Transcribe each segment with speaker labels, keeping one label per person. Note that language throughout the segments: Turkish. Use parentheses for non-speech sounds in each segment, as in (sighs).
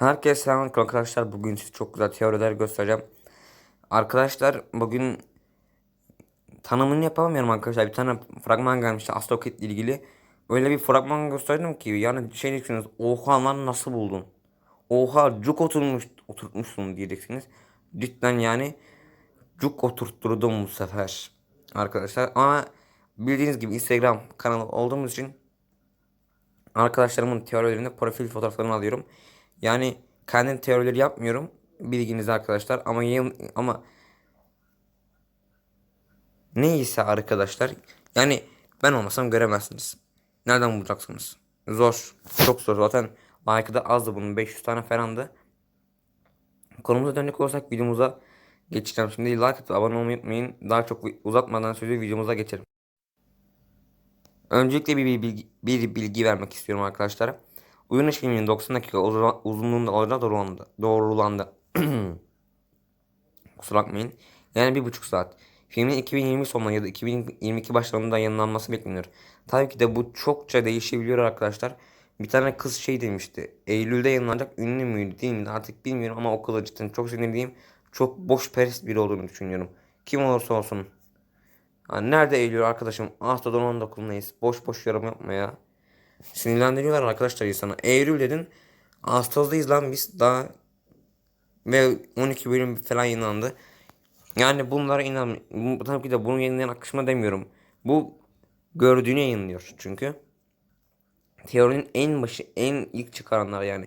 Speaker 1: Herkese selamünaleyküm arkadaşlar. Bugün size çok güzel teoriler göstereceğim. Arkadaşlar bugün tanımını yapamıyorum arkadaşlar. Bir tane fragman gelmişti Astrokit ile ilgili. Öyle bir fragman gösterdim ki yani şey diyeceksiniz. Oha lan nasıl buldun? Oha cuk oturmuş oturtmuşsun diyeceksiniz. Cidden yani cuk oturtturdum bu sefer. Arkadaşlar ama bildiğiniz gibi Instagram kanalı olduğumuz için arkadaşlarımın teorilerinde profil fotoğraflarını alıyorum. Yani kendim teorileri yapmıyorum. Bilginiz arkadaşlar ama ama neyse arkadaşlar yani ben olmasam göremezsiniz. Nereden bulacaksınız? Zor. Çok zor. Zaten like'ı da azdı bunun. 500 tane falandı. Konumuza dönecek olursak videomuza geçeceğim. Şimdi like atıp abone olmayı unutmayın. Daha çok uzatmadan sözü videomuza geçelim. Öncelikle bir bilgi, bir bilgi vermek istiyorum arkadaşlar. Uyanış filminin 90 dakika uzun- uzunluğunda olacağı doğrulandı. doğrulandı. (clears throat) Kusura bakmayın. Yani bir buçuk saat. Filmin 2020 sonunda ya da 2022 başlarında yayınlanması bekleniyor. Tabii ki de bu çokça değişebiliyor arkadaşlar. Bir tane kız şey demişti. Eylül'de yayınlanacak ünlü müydü değil mi artık bilmiyorum ama o kızı cidden çok sinirliyim. Çok boş perest biri olduğunu düşünüyorum. Kim olursa olsun. Ha, nerede Eylül arkadaşım? Haftadan 19'dayız. Boş boş yorum yapma ya. Sinirlendiriyorlar arkadaşlar insana. Eylül dedin. Ağustos'tayız lan biz daha. Ve 12 bölüm falan yayınlandı. Yani bunlara inan. Tabii ki de bunu yayınlayan akışma demiyorum. Bu gördüğünü yayınlıyor çünkü. Teorinin en başı en ilk çıkaranlar yani.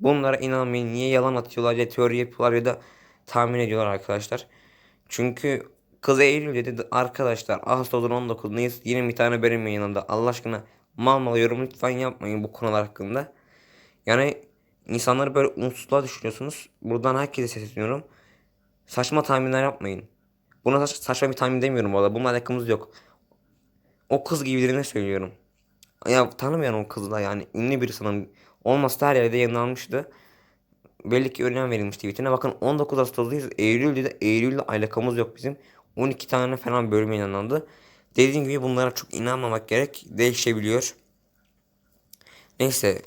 Speaker 1: Bunlara inanmayın. Niye yalan atıyorlar ya teori yapıyorlar ya da tahmin ediyorlar arkadaşlar. Çünkü kız Eylül dedi arkadaşlar Ağustos'un 19'undayız. Yine bir tane bölüm yayınlandı. Allah aşkına mal mal yorum lütfen yapmayın bu konular hakkında. Yani insanları böyle umutsuzluğa düşürüyorsunuz. Buradan herkese sesleniyorum. Saçma tahminler yapmayın. Buna saç- saçma bir tahmin demiyorum bu arada. Bununla alakamız yok. O kız gibilerine söylüyorum. Ya tanımıyorum o kızı da yani. Ünlü biri sanırım. Olmasa da her yerde yayınlanmıştı. Belli ki önem verilmiş tweetine. Bakın 19 Ağustos'tayız. Eylül'de de Eylül'le alakamız yok bizim. 12 tane falan bölüm yayınlandı. Dediğim gibi bunlara çok inanmamak gerek. Değişebiliyor. Neyse.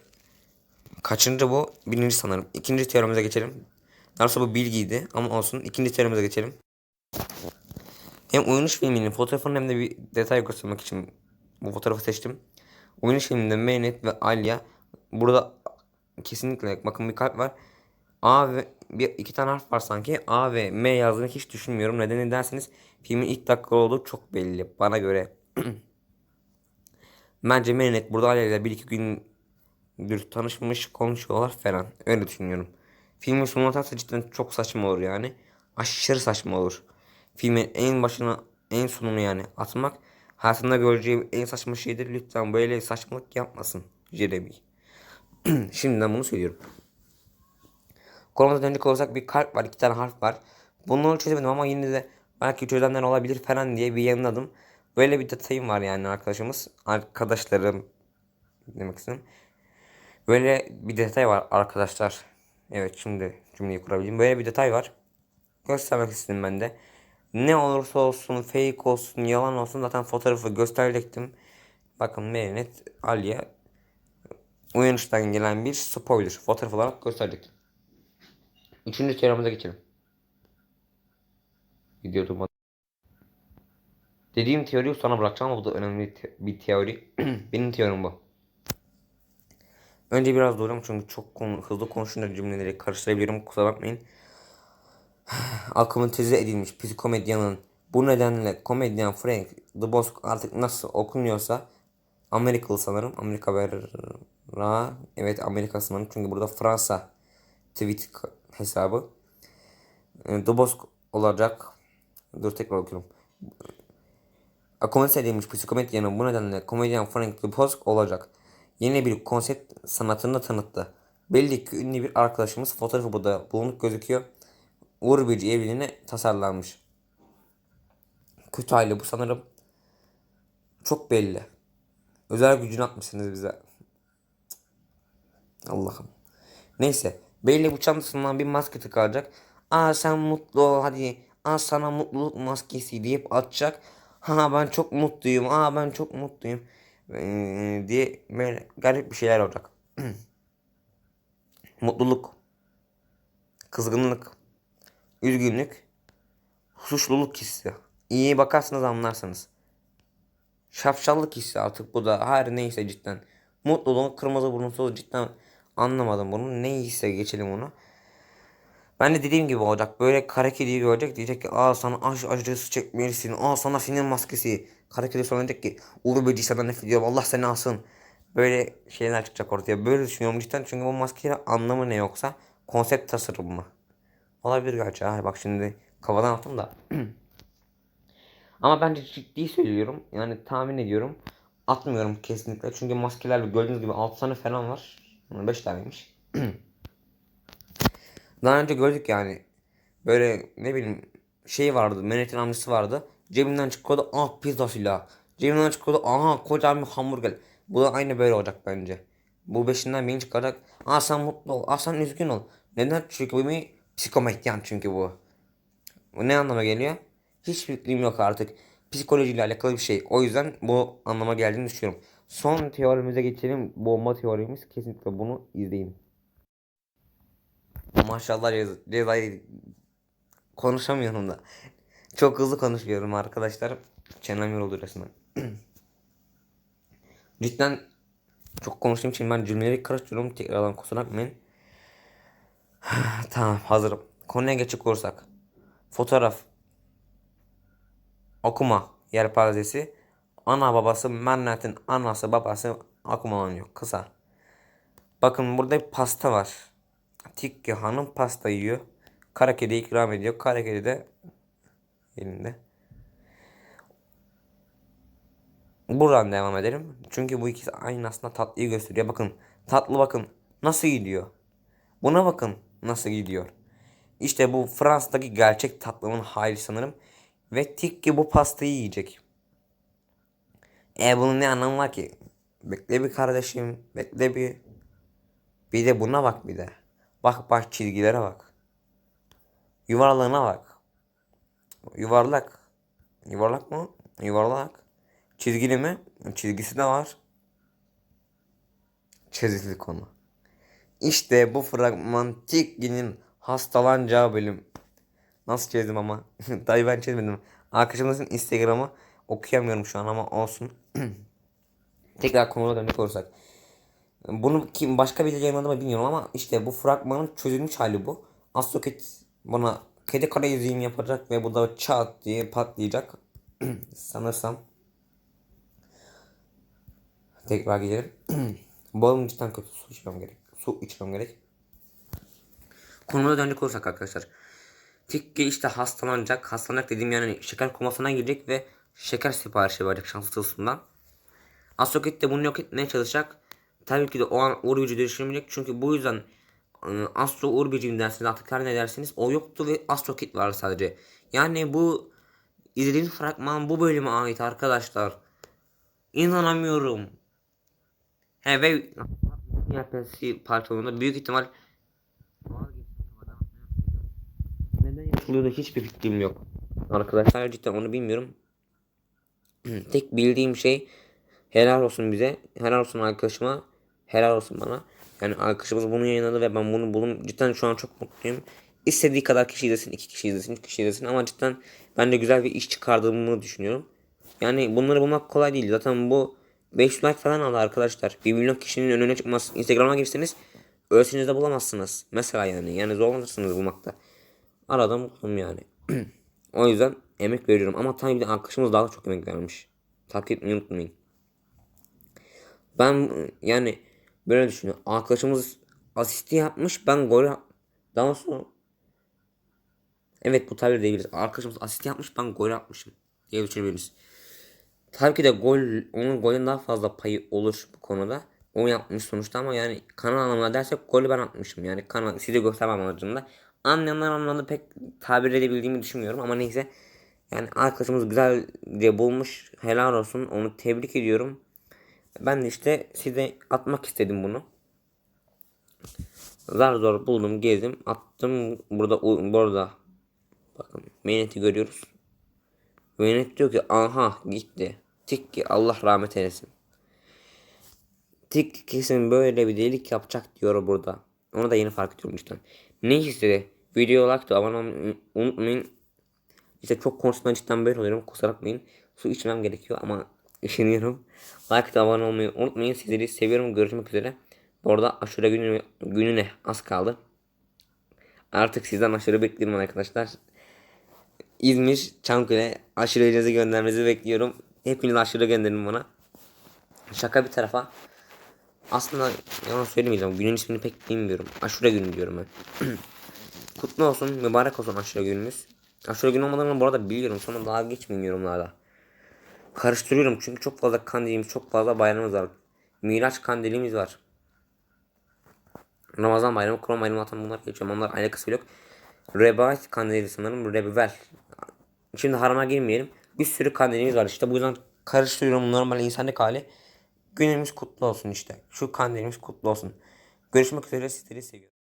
Speaker 1: Kaçıncı bu? Birinci sanırım. İkinci teorimize geçelim. Daha bu bilgiydi ama olsun. İkinci teorimize geçelim. Hem Uyanış filminin fotoğrafını hem de bir detay göstermek için bu fotoğrafı seçtim. Uyanış filminde Mehmet ve Alya burada kesinlikle bakın bir kalp var. A ve bir iki tane harf var sanki. A ve M yazdığını hiç düşünmüyorum. Nedeni derseniz filmin ilk dakika olduğu çok belli bana göre. (clears throat) Bence Mehmet burada ile bir iki gündür tanışmış konuşuyorlar falan. Öyle düşünüyorum. Filmin sonuna atarsa cidden çok saçma olur yani. Aşırı saçma olur. Filmin en başına en sonunu yani atmak hayatında göreceği en saçma şeydir. Lütfen böyle saçmalık yapmasın Jeremy. (clears throat) Şimdiden bunu söylüyorum. Konumuza dönecek olursak bir kalp var, iki tane harf var. Bunları çözemedim ama yine de belki çözenler olabilir falan diye bir yayınladım. Böyle bir detayım var yani arkadaşımız. Arkadaşlarım demek istedim. Böyle bir detay var arkadaşlar. Evet şimdi cümleyi kurabildim. Böyle bir detay var. Göstermek istedim ben de. Ne olursa olsun fake olsun yalan olsun zaten fotoğrafı gösterecektim. Bakın Merinet Aliye uyanıştan gelen bir spoiler fotoğraf olarak gösterecektim. Üçüncü teorimize geçelim. Video durmadı. Dediğim teoriyi sana bırakacağım ama bu da önemli bir teori. (clears throat) Benim teorim bu. Önce biraz duracağım çünkü çok konu, hızlı konuşunca cümleleri karıştırabilirim kusura bakmayın. (sighs) Akımatize edilmiş psikomedyanın bu nedenle komedyen Frank The Boss artık nasıl okunuyorsa Amerikalı sanırım. Amerika vera evet Amerika sanırım çünkü burada Fransa tweet hesabı. E, The Boss olacak. Dur tekrar okuyorum. Akomedize edilmiş psikomedyanın bu nedenle komedyen Frank Dubosc olacak. Yeni bir konsept sanatını tanıttı. Belli ki ünlü bir arkadaşımız fotoğrafı burada bulunuk gözüküyor. Uğur Birci evliliğine tasarlanmış. Kütahya bu sanırım çok belli. Özel gücünü atmışsınız bize. Allah'ım. Neyse. Belli bu çantasından bir maske tıkacak. Aa sen mutlu ol hadi. Aa sana mutluluk maskesi deyip atacak. Ha ben çok mutluyum. Aa ben çok mutluyum. Ee, diye böyle garip bir şeyler olacak. (clears throat) Mutluluk kızgınlık, üzgünlük, suçluluk hissi. İyi bakarsanız anlarsınız. Şapşallık hissi artık bu da her neyse cidden. Mutluluğun kırmızı burnunsuz cidden anlamadım bunu. Ne hisse geçelim onu. Ben de dediğim gibi olacak. Böyle kara kediyi görecek diyecek ki aa sana aş acısı çekmelisin. Aa sana sinir maskesi. Kara kedi sonra diyecek ki Uğur Böceği sana nefret ediyorum. Allah seni alsın. Böyle şeyler çıkacak ortaya. Böyle düşünüyorum cidden. Çünkü bu maskenin anlamı ne yoksa konsept tasarım mı? Olabilir gerçi. Ha, bak şimdi kafadan attım da. (clears throat) Ama bence ciddi söylüyorum. Yani tahmin ediyorum. Atmıyorum kesinlikle. Çünkü maskeler gördüğünüz gibi 6 tane falan var. 5 taneymiş. (clears throat) Daha önce gördük yani. Böyle ne bileyim şey vardı. Manhattan amcası vardı. Cebinden çıkıyordu. Ah pizza silahı. Cebinden çıkıyordu. Aha kocaman bir hamburger. Bu da aynı böyle olacak bence. Bu beşinden birini çıkacak. Aa sen mutlu ol. Aa sen üzgün ol. Neden? Çünkü bu bir psikometyan çünkü bu. Bu ne anlama geliyor? Hiç fikrim yok artık. Psikolojiyle alakalı bir şey. O yüzden bu anlama geldiğini düşünüyorum. Son teorimize geçelim. Bomba teorimiz. Kesinlikle bunu izleyin. Maşallah ceza, cezayı konuşamıyorum da. Çok hızlı konuşuyorum arkadaşlar. Çenem yoruldu resmen. (clears throat) Cidden çok konuştuğum için ben cümleleri karıştırıyorum. Tekrardan kusura bakmayın. (sighs) tamam hazırım. Konuya geçecek olursak. Fotoğraf. Okuma yelpazesi. Ana babası Mennet'in anası babası okumalanıyor. Kısa. Bakın burada bir pasta var. Tikki hanım pasta yiyor. Kara kedi ikram ediyor. Kara kedi de elinde. Buradan devam edelim. Çünkü bu ikisi aynı aslında tatlıyı gösteriyor. Bakın tatlı bakın nasıl gidiyor. Buna bakın nasıl gidiyor. İşte bu Fransa'daki gerçek tatlının hali sanırım. Ve Tikki bu pastayı yiyecek. E bunun ne anlamı var ki? Bekle bir kardeşim. Bekle bir. Bir de buna bak bir de. Bak bak çizgilere bak. Yuvarlığına bak. Yuvarlak. Yuvarlak mı? Yuvarlak. Çizgili mi? Çizgisi de var. Çizgili konu. İşte bu fragman Tikki'nin hastalanacağı bölüm. Nasıl çizdim ama? (laughs) Dayı ben çizmedim. Arkadaşımızın Instagram'ı okuyamıyorum şu an ama olsun. (clears throat) Tekrar konuya dönecek olursak. Bunu kim başka biri yayınladı mı bilmiyorum ama işte bu fragmanın çözülmüş hali bu. Astroket bana kedi kara yüzeyim yapacak ve bu da çat diye patlayacak. (clears throat) Sanırsam. Tekrar gidelim. (clears throat) Boğazım cidden kötü. Su içmem gerek. Su içmem gerek. Konumuza dönecek olursak arkadaşlar. Tikki işte hastalanacak. Hastalanacak dediğim yani şeker komasına girecek ve şeker siparişi verecek şanslısından. Astroket de bunu yok etmeye çalışacak. Tabii ki de o an Uğur düşünmeyecek. Çünkü bu yüzden ıı, Astro Uğur Gücü dersiniz artık her ne dersiniz. O yoktu ve Astro Kit var sadece. Yani bu izlediğiniz fragman bu bölüme ait arkadaşlar. İnanamıyorum. He ve yapısı parçalarında büyük ihtimal neden yapılıyordu hiçbir fikrim yok. Arkadaşlar cidden onu bilmiyorum. Tek bildiğim şey helal olsun bize. Helal olsun arkadaşıma. Helal olsun bana. Yani arkadaşımız bunu yayınladı ve ben bunu buldum. Cidden şu an çok mutluyum. İstediği kadar kişi izlesin, iki kişi izlesin, üç kişi izlesin ama cidden ben de güzel bir iş çıkardığımı düşünüyorum. Yani bunları bulmak kolay değil. Zaten bu 500 like falan aldı arkadaşlar. 1 milyon kişinin önüne çıkmaz. Instagram'a girseniz ölseniz de bulamazsınız. Mesela yani. Yani zorlanırsınız bulmakta. Aradım buldum yani. (clears throat) o yüzden emek veriyorum. Ama tabii bir arkadaşımız daha çok emek vermiş. Takip etmeyi unutmayın. Ben yani böyle düşünüyorum. Arkadaşımız asisti yapmış. Ben gol yap- Daha sonra Evet bu tabir diyebiliriz. Arkadaşımız asist yapmış ben gol atmışım diye düşünebiliriz. Tabii ki de gol onun golün daha fazla payı olur bu konuda. O yapmış sonuçta ama yani kanal anlamına dersek golü ben atmışım. Yani kanal size göstermem amacında. Anlayanlar anlamda pek tabir edebildiğimi düşünmüyorum ama neyse. Yani arkadaşımız güzelce bulmuş. Helal olsun. Onu tebrik ediyorum. Ben de işte size atmak istedim bunu. Zar zor buldum, gezdim, attım. Burada burada bakın Menet'i görüyoruz. Menet diyor ki aha gitti. Tik ki Allah rahmet eylesin. Tik kesin böyle bir delik yapacak diyor burada. Onu da yeni fark ediyorum işte. Ne istedi? Video like abone olmayı unutmayın. İşte çok konuşmadan cidden böyle oluyorum. Kusura bakmayın. Su içmem gerekiyor ama (laughs) üşeniyorum. Like da abone olmayı unutmayın. Sizleri seviyorum. Görüşmek üzere. Bu arada aşure günü, gününe az kaldı. Artık sizden aşure bekliyorum arkadaşlar. İzmir, Çankırı aşurelerinizi göndermenizi bekliyorum. Hepiniz aşure gönderin bana. Şaka bir tarafa. Aslında yalan söylemeyeceğim. Günün ismini pek bilmiyorum. Aşure günü diyorum ben. (clears throat) Kutlu olsun, mübarek olsun aşure günümüz. Aşure günü olmadığını bu arada biliyorum. Sonra daha geçmeyin yorumlarda. Karıştırıyorum çünkü çok fazla kandilimiz, çok fazla bayramımız var. Miraç kandilimiz var. Ramazan bayramı, Kurban bayramı zaten bunlar geçiyor. Onlar alakası yok. Rebaat kandili sanırım. Rebvel. Şimdi harama girmeyelim. Bir sürü kandilimiz var işte. Bu yüzden karıştırıyorum normal insanlık hali. Günümüz kutlu olsun işte. Şu kandilimiz kutlu olsun. Görüşmek üzere sizleri seviyorum.